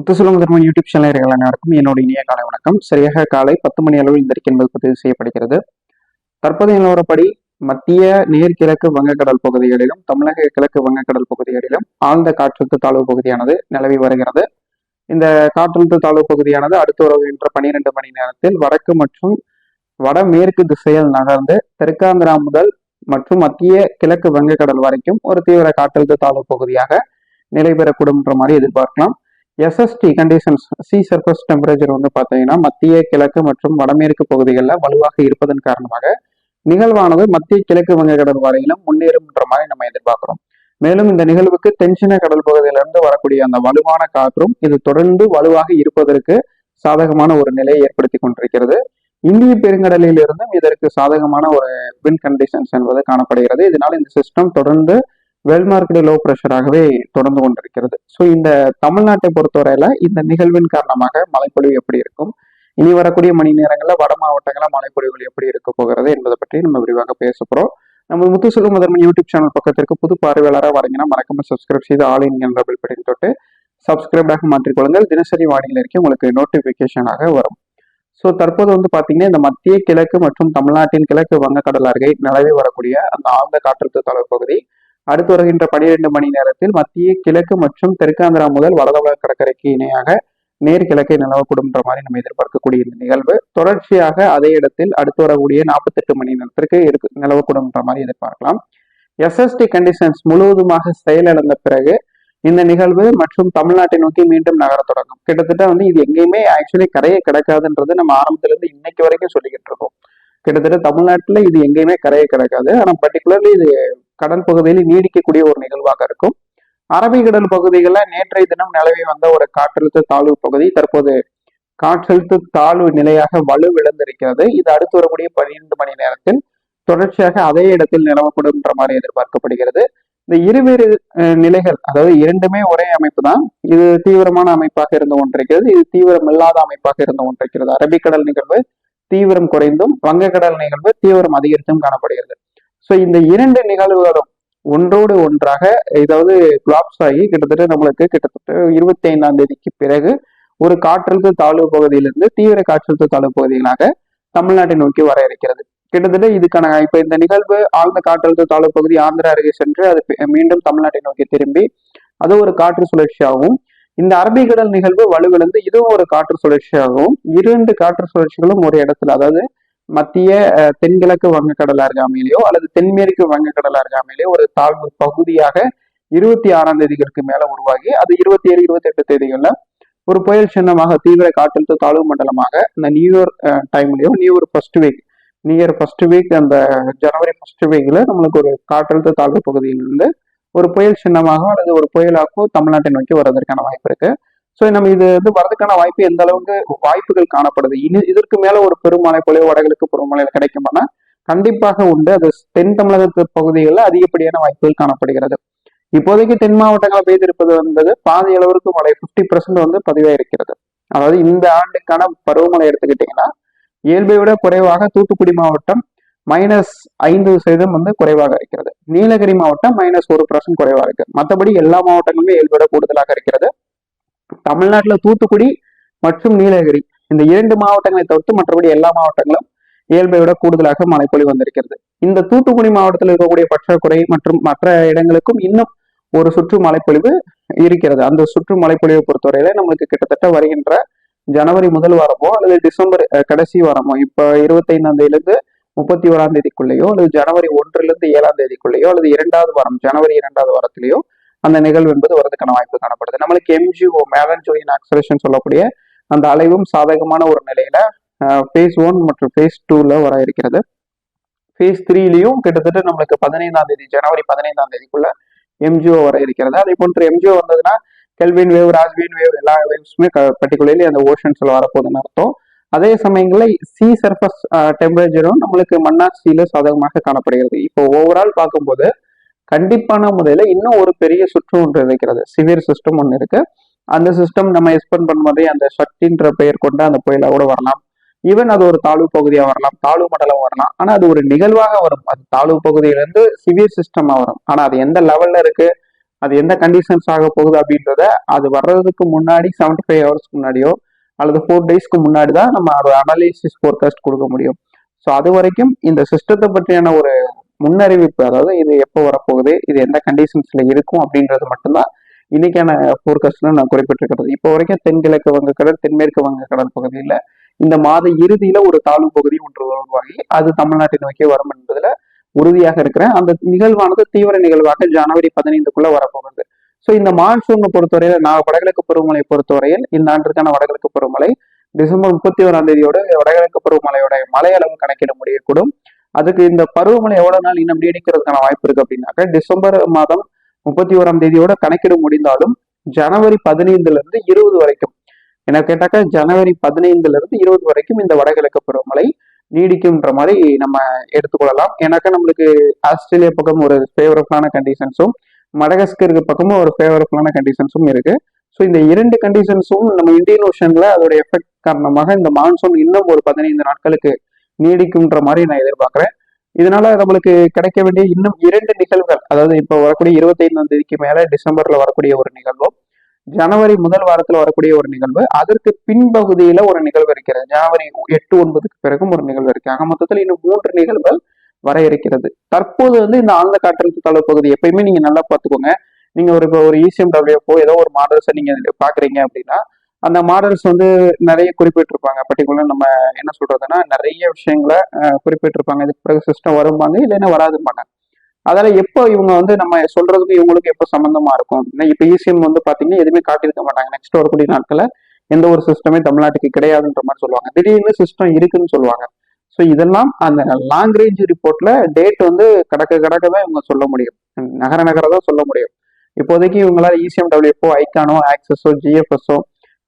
முத்துசுலம் Dharman YouTube channel அனைவருக்கும் என்னோட இனிய காலை வணக்கம். சரியாக காலை பத்து மணி அளவில் இந்த அறிக்கை என்பது பதிவு செய்யப்படுகிறது. தற்போதைய நிலவரப்படி மத்திய நேர்கிழக்கு வங்கக்கடல் பகுதிகளிலும் தமிழக கிழக்கு வங்கக்கடல் பகுதிகளிலும் ஆழ்ந்த காற்றழுத்த தாழ்வு பகுதியானது நிலவி வருகிறது. இந்த காற்றழுத்த தாழ்வு பகுதியானது அடுத்து வருகின்ற பனிரெண்டு மணி நேரத்தில் வடக்கு மற்றும் வடமேற்கு திசையில் நகர்ந்து தெற்காந்திரா முதல் மற்றும் மத்திய கிழக்கு வங்கக்கடல் வரைக்கும் ஒரு தீவிர காற்றழுத்த தாழ்வு பகுதியாக நிலை பெறக்கூடும் என்ற மாதிரி எதிர்பார்க்கலாம். SST conditions sea surface temperature வந்து பார்த்தீங்கன்னா மத்திய கிழக்கு மற்றும் வடமேற்கு பகுதிகளில் வலுவாக இருப்பதன் காரணமாக நிகழ்வானது மத்திய கிழக்கு வங்கக்கடல் வரையிலும் முன்னேறும்ன்ற மாதிரி நம்ம எதிர்பார்க்கிறோம். மேலும் இந்த நிகழ்வுக்கு தென்சின கடல் பகுதியிலிருந்து வரக்கூடிய அந்த வலுவான காற்றும் இது தொடர்ந்து வலுவாக இருப்பதற்கு சாதகமான ஒரு நிலையை ஏற்படுத்தி கொண்டிருக்கிறது. இந்திய பெருங்கடலில் இருந்தும் இதற்கு சாதகமான ஒரு வின் கண்டிஷன்ஸ் என்பது காணப்படுகிறது. இதனால் இந்த சிஸ்டம் தொடர்ந்து வெல்மார்க்கெட் லோ ப்ரெஷராகவே தொடர்ந்து கொண்டிருக்கிறது. ஸோ இந்த தமிழ்நாட்டை பொறுத்தவரையில இந்த நிகழ்வின் காரணமாக மழைப்பொழிவு எப்படி இருக்கும்? இனி வரக்கூடிய மணி நேரங்களில் வட மாவட்டங்களில் மழைப்பொழிவுகள் எப்படி இருக்க போகிறது என்பதை பற்றி நம்ம விரிவாக பேச போகிறோம் நம்ம முத்துசுலம் முதன்மை யூடியூப் சேனல் பக்கத்திற்கு புது பார்வையாளராக வரீங்கன்னா மறக்காம சப்ஸ்கிரைப் செய்து ஆல் இன் என்ற பில் தொட்டு சப்ஸ்கிரைப்டாக மாற்றிக்கொள்ளுங்கள். தினசரி வானிலை இருக்கே உங்களுக்கு நோட்டிஃபிகேஷனாக வரும். ஸோ தற்போது வந்து பார்த்தீங்கன்னா இந்த மத்திய கிழக்கு மற்றும் தமிழ்நாட்டின் கிழக்கு வங்கக்கடல் அருகே நிலவி வரக்கூடிய அந்த ஆழ்ந்த காற்றழுத்த தாழ்வு பகுதி அடுத்து வருகின்ற பனிரெண்டு மணி நேரத்தில் மத்திய கிழக்கு மற்றும் தெற்காந்திரா முதல் வடதமிழக கடற்கரைக்கு இணையாக நேர்கிழக்கை நிலவக்கூடும்ன்ற மாதிரி நம்ம எதிர்பார்க்கக்கூடிய இந்த நிகழ்வு. தொடர்ச்சியாக அதே இடத்தில் அடுத்து வரக்கூடிய நாற்பத்தெட்டு மணி நேரத்திற்கு இருக்கு நிலவக்கூடும்ன்ற மாதிரி எதிர்பார்க்கலாம். எஸ்எஸ்டி கண்டிஷன்ஸ் முழுவதுமாக செயலிழந்த பிறகு இந்த நிகழ்வு மற்றும் தமிழ்நாட்டை நோக்கி மீண்டும் நகர தொடங்கும். கிட்டத்தட்ட வந்து இது எங்கேயுமே ஆக்சுவலி கரையை கிடக்காதுன்றது நம்ம ஆரம்பத்துல இருந்து இன்னைக்கு வரைக்கும் சொல்லிக்கிட்டு இருக்கோம். கிட்டத்தட்ட தமிழ்நாட்டுல இது எங்கேயுமே கரையை கிடக்காது. ஆனா பர்டிகுலர்லி இது கடல் பகுதியில் நீடிக்கக்கூடிய ஒரு நிகழ்வாக இருக்கும். அரபிக்கடல் பகுதிகளில் நேற்றைய தினம் நிலவி வந்த ஒரு காற்றழுத்த தாழ்வு பகுதி தற்போது காற்றழுத்த தாழ்வு நிலையாக வலுவிழந்திருக்கிறது இது அடுத்து வரக்கூடிய பன்னிரண்டு மணி நேரத்தில் தொடர்ச்சியாக அதே இடத்தில் நிலவப்படும்ன்ற என்ற மாதிரி எதிர்பார்க்கப்படுகிறது. இந்த இருவேறு நிலைகள் அதாவது இரண்டுமே ஒரே அமைப்பு தான். இது தீவிரமான அமைப்பாக இருந்து கொண்டிருக்கிறது. இது தீவிரம் இல்லாத அமைப்பாக இருந்து கொண்டிருக்கிறது. அரபிக்கடல் நிகழ்வு தீவிரம் குறைந்தும் வங்கக்கடல் நிகழ்வு தீவிரம் அதிகரித்தும் காணப்படுகிறது. ஸோ இந்த இரண்டு நிகழ்வுகளும் ஒன்றோடு ஒன்றாக ஏதாவது கிளாப்ஸ் ஆகி கிட்டத்தட்ட நம்மளுக்கு கிட்டத்தட்ட இருபத்தி ஐந்தாம் தேதிக்கு பிறகு ஒரு காற்றழுத்த தாழ்வு பகுதியிலிருந்து தீவிர காற்றழுத்த தாழ்வு பகுதிகளாக தமிழ்நாட்டை நோக்கி வர இருக்கிறது கிட்டத்தட்ட இதுக்கான இப்ப இந்த நிகழ்வு ஆழ்ந்த காற்றழுத்த தாழ்வு பகுதி ஆந்திரா அருகே சென்று அது மீண்டும் தமிழ்நாட்டை நோக்கி திரும்பி அது ஒரு காற்று சுழற்சியாகவும் இந்த அரபிக்கடல் நிகழ்வு வலுவிழந்து இதுவும் ஒரு காற்று சுழற்சியாகவும் இரண்டு காற்று சுழற்சிகளும் ஒரு இடத்துல அதாவது மத்திய தென்கிழக்கு வங்கக்கடல் அருகாமையிலேயோ அல்லது தென்மேற்கு வங்கக்கடல் அருகாமையிலேயோ ஒரு தாழ்வு பகுதியாக இருபத்தி ஆறாம் தேதிகளுக்கு மேல உருவாகி அது இருபத்தி ஏழு இருபத்தி எட்டு தேதிகளில் ஒரு புயல் சின்னமாக தீவிர காற்றழுத்த தாழ்வு மண்டலமாக இந்த new year டைம்லயோ new year first week new year first week அந்த ஜனவரி ஃபர்ஸ்ட் வீக்ல நம்மளுக்கு ஒரு காற்றழுத்த தாழ்வு பகுதியிலிருந்து ஒரு புயல் சின்னமாக அல்லது ஒரு புயலாகவோ தமிழ்நாட்டை நோக்கி வர்றதற்கான வாய்ப்பு இருக்கு. ஸோ நம்ம இது வந்து வரதுக்கான வாய்ப்பு எந்த அளவுக்கு வாய்ப்புகள் காணப்படுது? இனி இதற்கு மேல ஒரு பெருமழை பொழிவு வடகிழக்கு பருவமழையில் கிடைக்குமானா கண்டிப்பாக உண்டு. அது தென் தமிழகத்து பகுதிகளில் அதிகப்படியான வாய்ப்புகள் காணப்படுகிறது. இப்போதைக்கு தென் மாவட்டங்களில் பெய்திருப்பது என்பது பாதி அளவிற்கு மழை பிப்டி பர்சன்ட் வந்து பதிவாக இருக்கிறது. அதாவது இந்த ஆண்டுக்கான பருவமழை எடுத்துக்கிட்டீங்கன்னா இயல்பை விட குறைவாக தூத்துக்குடி மாவட்டம் மைனஸ் ஐந்து சதவீதம் வந்து குறைவாக இருக்கிறது. நீலகிரி மாவட்டம் மைனஸ் ஒரு பர்சன்ட் குறைவாக இருக்கு. மற்றபடி எல்லா மாவட்டங்களுமே இயல்பை விட கூடுதலாக இருக்கிறது. தமிழ்நாட்டில் தூத்துக்குடி மற்றும் நீலகிரி. இந்த இரண்டு மாவட்டங்களை தவிர்த்து மற்றபடி எல்லா மாவட்டங்களும் இயல்பை விட கூடுதலாக மழைப்பொழிவு வந்திருக்கிறது. இந்த தூத்துக்குடி மாவட்டத்தில் இருக்கக்கூடிய பற்றாக்குறை மற்றும் மற்ற இடங்களுக்கும் இன்னும் ஒரு சுற்று மழைப்பொழிவு இருக்கிறது. அந்த சுற்று மழைப்பொழிவை பொறுத்தவரையில நம்மளுக்கு கிட்டத்தட்ட வருகின்ற ஜனவரி முதல் வாரமோ அல்லது டிசம்பர் கடைசி வாரமோ இப்போ இருபத்தைந்தாம் தேதியிலிருந்து முப்பத்தி ஓராம் தேதிக்குள்ளேயோ அல்லது ஜனவரி ஒன்றிலிருந்து ஏழாம் தேதிக்குள்ளேயோ அல்லது இரண்டாவது வாரம் ஜனவரி இரண்டாவது வாரத்திலேயோ அந்த நிகழ்வு என்பது வரதுக்கான வாய்ப்பு காணப்படுது. நம்மளுக்கு எம்ஜிஓ மேலஞ்சோயின் ஆக்சலேஷன் சொல்லக்கூடிய அந்த அலைவும் சாதகமான ஒரு நிலையில ஃபேஸ் ஒன் மற்றும் ஃபேஸ் டூல வர இருக்கிறது. ஃபேஸ் த்ரீலையும் கிட்டத்தட்ட நம்மளுக்கு பதினைந்தாம் தேதி ஜனவரி பதினைந்தாம் தேதிக்குள்ள எம்ஜிஓ வர இருக்கிறது. அதே போன்று எம்ஜிஓ வந்ததுன்னா கெல்வின் வேவ் ராஜ்வின் வேவ் எல்லா வேவ்ஸுமே பர்டிகுலர்லி அந்த ஓஷன்ஸ்ல வரப்போகுதுன்னு அர்த்தம். அதே சமயங்களில் சி சர்ஃபஸ் டெம்பரேச்சரும் நம்மளுக்கு மன்னாட்சியில சாதகமாக காணப்படுகிறது. இப்போ ஓவரால் பார்க்கும்போது கண்டிப்பான முறையில் இன்னும் ஒரு பெரிய சுற்று ஒன்று இருக்கிறது சிவியர் சிஸ்டம் ஒன்று இருக்கு. அந்த சிஸ்டம் நம்ம எக்ஸ்பெண்ட் பண்ணும்போதே அந்த சக்தின்ற பெயர் கொண்ட அந்த புயலாக கூட வரலாம். ஈவன் அது ஒரு தாழ்வு பகுதியாக வரலாம். தாழ்வு மண்டலம் வரலாம். ஆனால் அது ஒரு நிகழ்வாக வரும். அது தாழ்வு பகுதியிலேருந்து சிவியர் சிஸ்டமாக வரும். ஆனால் அது எந்த லெவலில் இருக்கு? அது எந்த கண்டிஷன்ஸ் ஆக போகுது அப்படின்றத அது வர்றதுக்கு முன்னாடி செவன்டி ஃபைவ் ஹவர்ஸ்க்கு முன்னாடியோ அல்லது ஃபோர் டேஸ்க்கு முன்னாடி தான் நம்ம ஒரு அனாலிசிஸ் ஃபோர்காஸ்ட் கொடுக்க முடியும். ஸோ அது வரைக்கும் இந்த சிஸ்டத்தை பற்றியான ஒரு முன்னறிவிப்பு அதாவது இது எப்போ வரப்போகுது இது எந்த கண்டிஷன்ஸ்ல இருக்கும் அப்படின்றது மட்டும்தான் இன்னைக்கான ஃபோர்காஸ்ட்ல நான் குறிப்பிட்டிருக்கிறது. இப்போ வரைக்கும் தென்கிழக்கு வங்கக்கடல் தென்மேற்கு வங்கக்கடல் பகுதியில் இந்த மாத இறுதியில ஒரு தாழ்வு பகுதி ஒன்று உருவாகி அது தமிழ்நாட்டை நோக்கி வரும் என்பதுல உறுதியாக இருக்கிறேன். அந்த நிகழ்வானது தீவிர நிகழ்வாக ஜனவரி பதினைந்துக்குள்ள வரப்போகுது. ஸோ இந்த மான்சூனை பொறுத்தவரையில நான் வடகிழக்கு பருவமழை பொறுத்தவரையில் இந்த ஆண்டிற்கான வடகிழக்கு பருவமழை டிசம்பர் முப்பத்தி ஓராம் தேதியோட வடகிழக்கு பருவமழையோட மழை அளவு கணக்கிட முடியக்கூடும். அதுக்கு இந்த பருவமழை எவ்வளவு நாள் இன்னும் நீடிக்கிறதுக்கான வாய்ப்பு இருக்கு அப்படின்னாக்க டிசம்பர் மாதம் முப்பத்தி ஓராம் தேதியோட கணக்கிட முடிந்தாலும் ஜனவரி பதினைந்துல இருந்து இருபது வரைக்கும். என்ன கேட்டாக்க ஜனவரி பதினைந்துல இருந்து இருபது வரைக்கும் இந்த வடகிழக்கு பருவமழை நீடிக்கும்ன்ற மாதிரி நம்ம எடுத்துக்கொள்ளலாம். ஏன்னாக்கா நம்மளுக்கு ஆஸ்திரேலியா பக்கம் ஒரு ஃபேவரபுளான கண்டிஷன்ஸும் மடகஸ்கருக்கு பக்கமும் ஒரு ஃபேவரபுளான கண்டிஷன்ஸும் இருக்கு. ஸோ இந்த இரண்டு கண்டிஷன்ஸும் நம்ம இந்தியன் ஓஷன்ல அதோட எஃபெக்ட் காரணமாக இந்த மான்சூன் இன்னும் ஒரு பதினைந்து நாட்களுக்கு நீடிக்கும்ன்ற மாதிரி நான் எதிர்பார்க்கிறேன். இதனால நம்மளுக்கு கிடைக்க வேண்டிய இன்னும் இரண்டு நிகழ்வுகள் அதாவது இப்போ வரக்கூடிய இருபத்தைந்தாம் தேதிக்கு மேல டிசம்பர்ல வரக்கூடிய ஒரு நிகழ்வும் ஜனவரி முதல் வாரத்தில் வரக்கூடிய ஒரு நிகழ்வு அதற்கு பின்பகுதியில ஒரு நிகழ்வு இருக்கிறது. ஜனவரி எட்டு ஒன்பதுக்கு பிறகும் ஒரு நிகழ்வு இருக்கு. ஆக மொத்தத்தில் இன்னும் மூன்று நிகழ்வுகள் வர இருக்கிறது. தற்போது வந்து இந்த ஆழ்ந்த காற்றழுத்த தாழ்வு பகுதி எப்பயுமே நீங்க நல்லா பார்த்துக்கோங்க. நீங்க ஒரு இப்போ ஒரு E போ ஏதோ ஒரு மாடல்ஸை நீங்க பாக்குறீங்க அப்படின்னா அந்த மாடல்ஸ் வந்து நிறைய குறிப்பிட்டிருப்பாங்க. பர்டிகுலர் நம்ம என்ன சொல்றதுன்னா நிறைய விஷயங்களை குறிப்பிட்டிருப்பாங்க. இதுக்கு பிறகு சிஸ்டம் வரும்பாங்க இல்லைன்னா வராதும்பாங்க. அதால எப்போ இவங்க வந்து நம்ம சொல்றதுக்கு இவங்களுக்கு எப்போ சம்பந்தமா இருக்கும்? ஏன்னா இப்போ இசிஎம் வந்து பாத்தீங்கன்னா எதுவுமே காட்டியிருக்க மாட்டாங்க. நெக்ஸ்ட் வரக்கூடிய நாட்களில் எந்த ஒரு சிஸ்டமே தமிழ்நாட்டுக்கு கிடையாதுன்ற மாதிரி சொல்லுவாங்க. திடீர்னு சிஸ்டம் இருக்குன்னு சொல்லுவாங்க. ஸோ இதெல்லாம் அந்த லாங் ரேஞ்ச் ரிப்போர்ட்ல டேட் வந்து கடக்க கடக்க தான் இவங்க சொல்ல முடியும். நகர நகர தான் சொல்ல முடியும். இப்போதைக்கு இவங்களால இசிஎம் டபிள்யூஎஃப்ஓ ஐக்கானோ ஆக்சஸோ ஜிஎஃப்எஸ்ஓ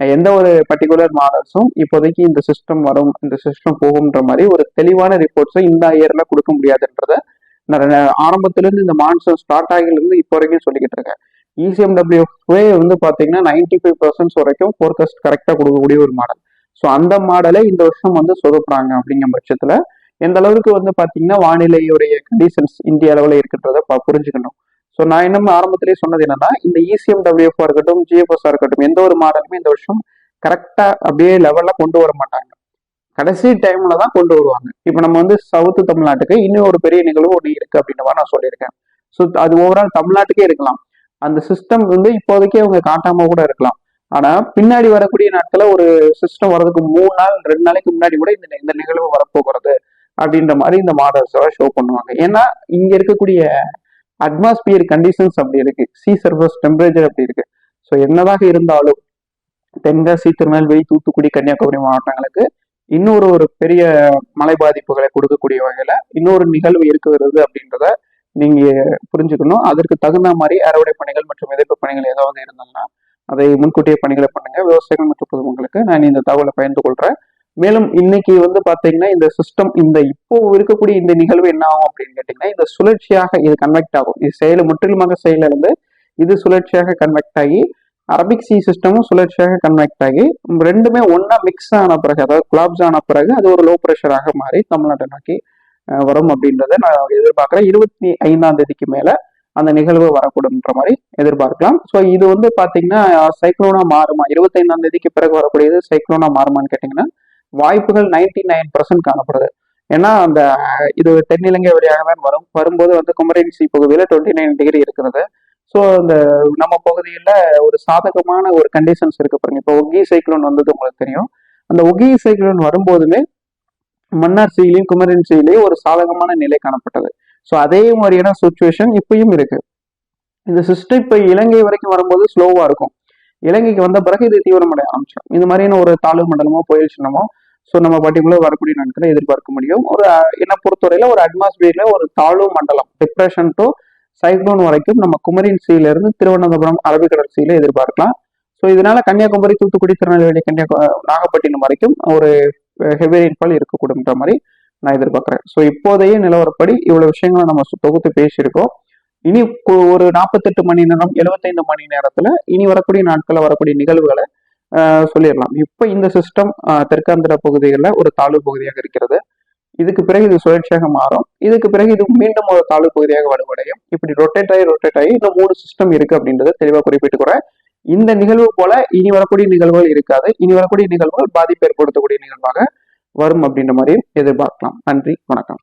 எந்த ஒரு பர்டிகுலர் மாடல்ஸும் இப்போதைக்கு இந்த சிஸ்டம் வரும் இந்த சிஸ்டம் போகும்ன்ற மாதிரி ஒரு தெளிவான ரிப்போர்ட்ஸை இந்த இயர்ல கொடுக்க முடியாதுன்றத நான் இந்த மான்சூன் ஸ்டார்ட் ஆகிலிருந்து இப்போ வரைக்கும் சொல்லிக்கிட்டு இருக்கேன். E வந்து பாத்தீங்கன்னா நைன்டி ஃபைவ் பர்சன்ட் வரைக்கும் ஃபோர்காஸ்ட் கரெக்டா கொடுக்கக்கூடிய ஒரு மாடல் ஸோ அந்த மாடலை இந்த வருஷம் வந்து சொதப்புறாங்க அப்படிங்கிற பட்சத்துல எந்த அளவுக்கு வந்து பாத்தீங்கன்னா வானிலையுடைய கண்டிஷன்ஸ் இந்திய அளவில் இருக்கின்றத புரிஞ்சுக்கணும். ஸோ நான் இன்னும் ஆரம்பத்திலேயே சொன்னது என்னன்னா இந்த E இசிஎம்டபிள்யூஎஃப் இருக்கட்டும் ஜிஎஃப்எஸ்ஆ இருக்கட்டும் எந்த ஒரு மாடலுமே இந்த வருஷம் கரெக்டா அப்படியே லெவல்ல கொண்டு வர மாட்டாங்க. கடைசி டைம்ல தான் கொண்டு வருவாங்க. இப்போ நம்ம வந்து சவுத்து தமிழ்நாட்டுக்கு இன்னும் ஒரு பெரிய நிகழ்வு ஒன்று இருக்கு அப்படின்ற மாதிரி நான் சொல்லியிருக்கேன். ஸோ அது ஓவரால் தமிழ்நாட்டுக்கே இருக்கலாம். அந்த சிஸ்டம் வந்து இப்போதைக்கே அவங்க காட்டாம கூட இருக்கலாம். ஆனா பின்னாடி வரக்கூடிய நாட்கள ஒரு சிஸ்டம் வர்றதுக்கு மூணு நாள் ரெண்டு நாளைக்கு முன்னாடி கூட இந்த இந்த நிகழ்வு வரப்போகிறது அப்படின்ற மாதிரி இந்த மாடல்ஸ் ஷோ பண்ணுவாங்க. ஏன்னா இங்க இருக்கக்கூடிய அட்மாஸ்பியர் கண்டிஷன்ஸ் அப்படி இருக்கு. சி சர்ஃபஸ் டெம்பரேச்சர் அப்படி இருக்கு. ஸோ என்னதாக இருந்தாலும் தென்காசி திருநெல்வேலி தூத்துக்குடி கன்னியாகுமரி மாவட்டங்களுக்கு இன்னொரு ஒரு பெரிய மலை பாதிப்புகளை கொடுக்கக்கூடிய வகையில இன்னொரு நிகழ்வு இருக்கிறது அப்படின்றத நீங்க புரிஞ்சுக்கணும். அதற்கு தகுந்த மாதிரி அறுவடை பணிகள் மற்றும் விதைப்பு பணிகள் ஏதாவது இருந்ததுன்னா அதை முன்கூட்டிய பணிகளை பண்ணுங்க. விவசாயிகள் மற்றும் பொதுமக்களுக்கு நான் இந்த தகவலை பகிர்ந்து கொள்றேன். மேலும் இன்னைக்கு வந்து பாத்தீங்கன்னா இந்த சிஸ்டம் இந்த இப்போ இருக்கக்கூடிய இந்த நிகழ்வு என்ன ஆகும் அப்படின்னு கேட்டீங்கன்னா இந்த சுழற்சியாக இது கன்வெக்ட் ஆகும். இது செயல் முற்றிலுமாக செயலிழந்து இது சுழற்சியாக கன்வெக்ட் ஆகி அரபிக் சி சிஸ்டமும் சுழற்சியாக கன்வெக்ட் ஆகி ரெண்டுமே ஒன்னா மிக்ஸ் ஆன பிறகு அதாவது குலாப்ஸ் ஆன பிறகு அது ஒரு லோ ப்ரெஷராக மாறி தமிழ்நாட்டை நோக்கி வரும் அப்படின்றத நான் எதிர்பார்க்கிறேன். இருபத்தி ஐந்தாம் தேதிக்கு மேல அந்த நிகழ்வு வரக்கூடும்ன்ற மாதிரி எதிர்பார்க்கலாம். ஸோ இது வந்து பாத்தீங்கன்னா சைக்ளோனா மாறுமா? இருபத்தைந்தாம் தேதிக்கு பிறகு வரக்கூடியது சைக்ளோனா மாறுமான்னு கேட்டீங்கன்னா வாய்ப்புகள் நைன்டி நைன் பர்சன்ட் காணப்படுது. ஏன்னா அந்த இது தென்னிலங்கை வழியாக வரும். வரும்போது வந்து குமரேசி பகுதியில் டுவெண்ட்டி நைன் டிகிரி இருக்கிறது. ஸோ இந்த நம்ம பகுதியில் ஒரு சாதகமான ஒரு கண்டிஷன்ஸ் இருக்கு பாருங்க. இப்போ ஒகி சைக்ளோன் வந்தது உங்களுக்கு தெரியும். அந்த ஒகி சைக்ளோன் வரும்போதுமே மன்னார் சீலையும் குமரன் சீலையும் ஒரு சாதகமான நிலை காணப்பட்டது. ஸோ அதே மாதிரியான சுச்சுவேஷன் இப்பயும் இருக்கு. இந்த சிஸ்டம் இப்போ இலங்கை வரைக்கும் வரும்போது ஸ்லோவாக இருக்கும். இலங்கைக்கு வந்த பிறகு இது தீவிரமடைய ஆரம்பிச்சிடும். இந்த மாதிரியான ஒரு தாழ்வு மண்டலமோ புயல் சின்னமோ ஸோ நம்ம பர்டிகுலர் வரக்கூடிய நாட்களை எதிர்பார்க்க முடியும். ஒரு என்னை பொறுத்தவரையில ஒரு அட்மாஸ்பியர்ல ஒரு தாழ்வு மண்டலம் டிப்ரெஷன் டு சைக்ளோன் வரைக்கும் நம்ம குமரின் சீல இருந்து திருவனந்தபுரம் அரபிக்கடல் சீல எதிர்பார்க்கலாம். ஸோ இதனால கன்னியாகுமரி தூத்துக்குடி திருநெல்வேலி கன்னியாகு நாகப்பட்டினம் வரைக்கும் ஒரு ஹெவி ரெயின்ஃபால் இருக்கக்கூடும்ன்ற மாதிரி நான் எதிர்பார்க்குறேன். ஸோ இப்போதைய நிலவரப்படி இவ்வளோ விஷயங்களை நம்ம தொகுத்து பேசியிருக்கோம். இனி ஒரு நாற்பத்தெட்டு மணி நேரம் எழுபத்தைந்து மணி நேரத்துல இனி வரக்கூடிய நாட்களில் வரக்கூடிய நிகழ்வுகளை சொல்லிடலாம். இப்போ இந்த சிஸ்டம் தெற்காந்திர பகுதிகளில் ஒரு தாழ்வு பகுதியாக இருக்கிறது. இதுக்கு பிறகு இது சுழற்சியாக மாறும். இதுக்கு பிறகு இது மீண்டும் ஒரு தாழ்வு பகுதியாக வலுவடையும். இப்படி ரொட்டேட் ஆகி ரொட்டேட் ஆகி இந்த மூணு சிஸ்டம் இருக்கு அப்படின்றத தெளிவாக குறிப்பிட்டுக்கிறேன். இந்த நிகழ்வு போல இனி வரக்கூடிய நிகழ்வுகள் இருக்காது. இனி வரக்கூடிய நிகழ்வுகள் பாதிப்பு ஏற்படுத்தக்கூடிய நிகழ்வாக வரும் அப்படின்ற மாதிரி எதிர்பார்க்கலாம். நன்றி. வணக்கம்.